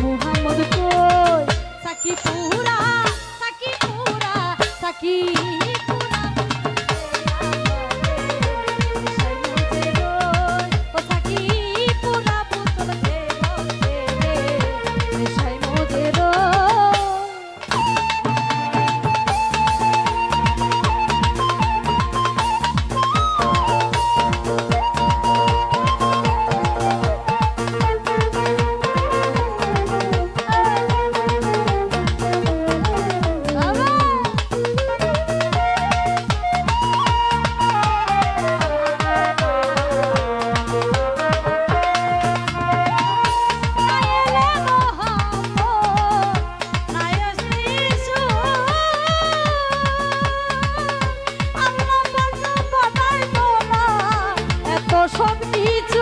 মোহাম্মদ কই? সাকিব সব নিজ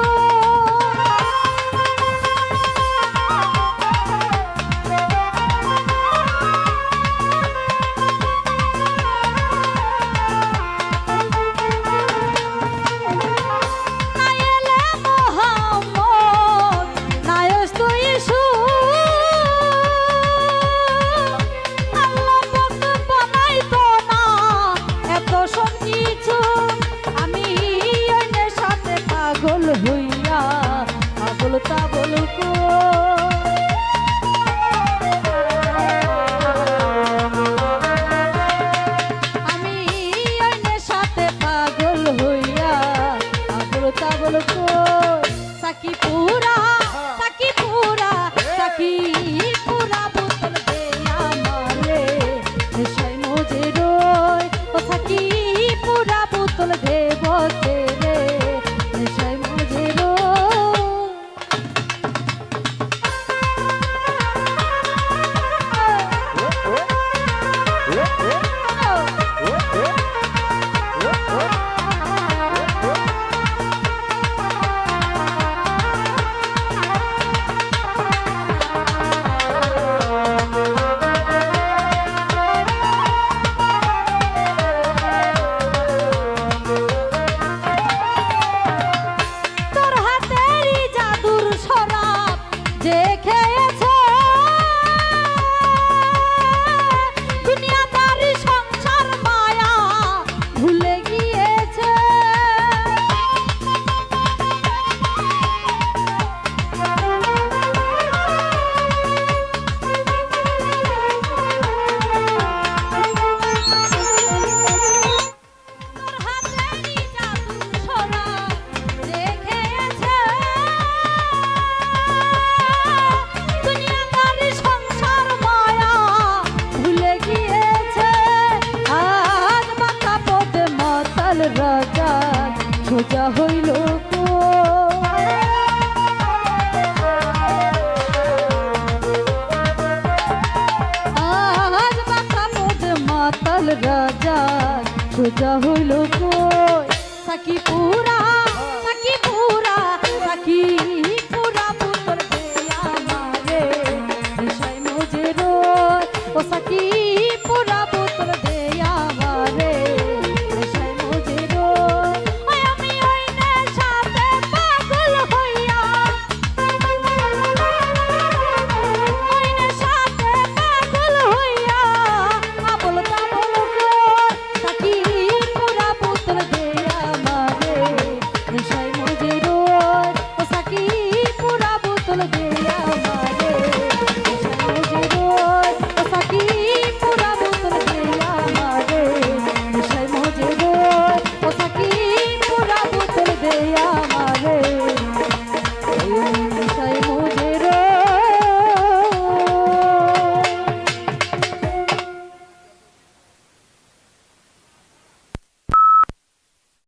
তা বলুক আমি সাথে পাগল হইয়া তা বলুক সোজা হইল